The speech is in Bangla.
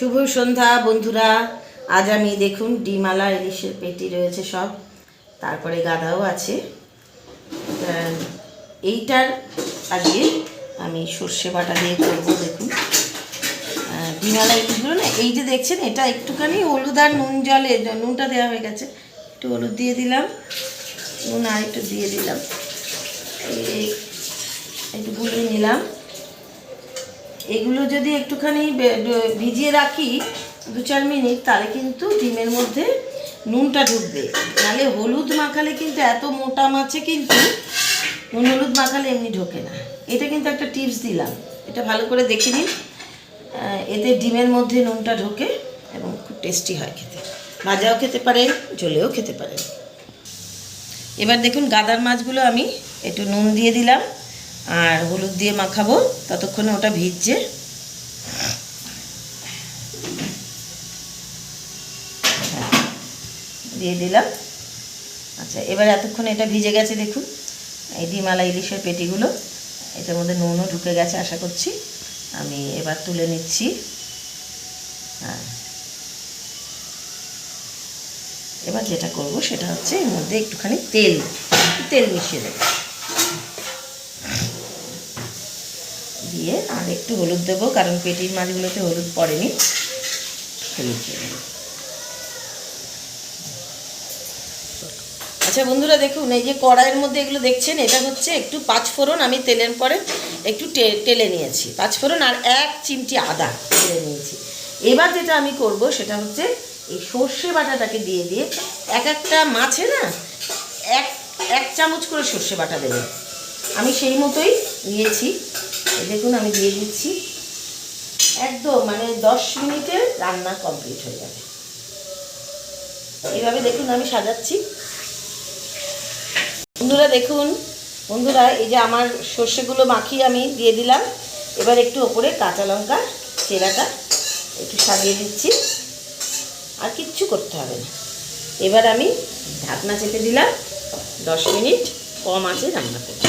শুভ সন্ধ্যা, বন্ধুরা। আজ আমি দেখুন, ডিমালা ইলিশের পেটি রয়েছে সব। তারপরে গাদাও আছে। এইটার আজকে আমি সর্ষে বাটা দিয়ে করব, দেখুন। ডিমালা ইলিশগুলো না, এই যে দেখছেন, এটা একটুখানি হলুদ আর নুন জলে, নুনটা দেওয়া হয়ে গেছে। একটু হলুদ দিয়ে দিলাম। নুন আর একটু দিয়ে দিলাম। একটু গুলিয়ে নিলাম। এগুলো যদি একটুখানি ভিজিয়ে রাখি দু চার মিনিট, তাহলে কিন্তু ডিমের মধ্যে নুনটা ঢুকবে। নাহলে হলুদ মাখালে কিন্তু এত মোটা মাছে কিন্তু নুন হলুদ মাখালে এমনি ঢোকে না। এটা কিন্তু একটা টিপস দিলাম। এটা ভালো করে দেখে নিন। এতে ডিমের মধ্যে নুনটা ঢোকে এবং খুব টেস্টি হয় খেতে। ভাজাও খেতে পারেন, ঝোলেও খেতে পারেন। এবার দেখুন গাদার মাছগুলো আমি একটু নুন দিয়ে দিলাম। আর হলুদ দিয়ে মাখাবো, ততক্ষণে ওটা ভিজছে। দিয়ে দিলাম। আচ্ছা এবার এতক্ষণ এটা ভিজে গেছে, দেখুন। এই ডিমালা ইলিশের পেটিগুলো, এটার মধ্যে নুনও ঢুকে গেছে, আশা করছি। আমি এবার তুলে নিচ্ছি। হ্যাঁ। এবার যেটা করব সেটা হচ্ছে এর মধ্যে একটুখানি তেল তেল মিশিয়ে দেবো। দিয়ে আর একটু হলুদ দেবো, কারণ পেটির মাছগুলোতে হলুদ পড়েনি। হলুদ। আচ্ছা বন্ধুরা দেখুন, এই যে কড়াইয়ের মধ্যে এগুলো দেখছেন, এটা হচ্ছে একটু পাঁচফোড়ন আমি তেলের পরে একটু টেলে নিয়েছি। পাঁচফোড়ন আর এক চিমটি আদা টেলে নিয়েছি। এবার যেটা আমি করব, সেটা হচ্ছে এই সর্ষে বাটাটাকে দিয়ে দিয়ে, এক একটা মাছে না, এক এক চামচ করে সর্ষে বাটা দেবে আমি সেই মতোই নিয়েছি। দেখুন, আমি দিয়ে দিচ্ছি। একদম মানে দশ মিনিটে রান্না কমপ্লিট হয়ে যাবে। এইভাবে দেখুন, আমি সাজাচ্ছি। বন্ধুরা দেখুন, বন্ধুরা, এই যে আমার সর্ষেগুলো মাখিয়ে আমি দিয়ে দিলাম। এবার একটু ওপরে কাঁচা লঙ্কা চেরাটা একটু সাজিয়ে দিচ্ছি। আর কিচ্ছু করতে হবে না। এবার আমি ঢাকনা চেপে দিলাম। দশ মিনিট কম আছে রান্না করব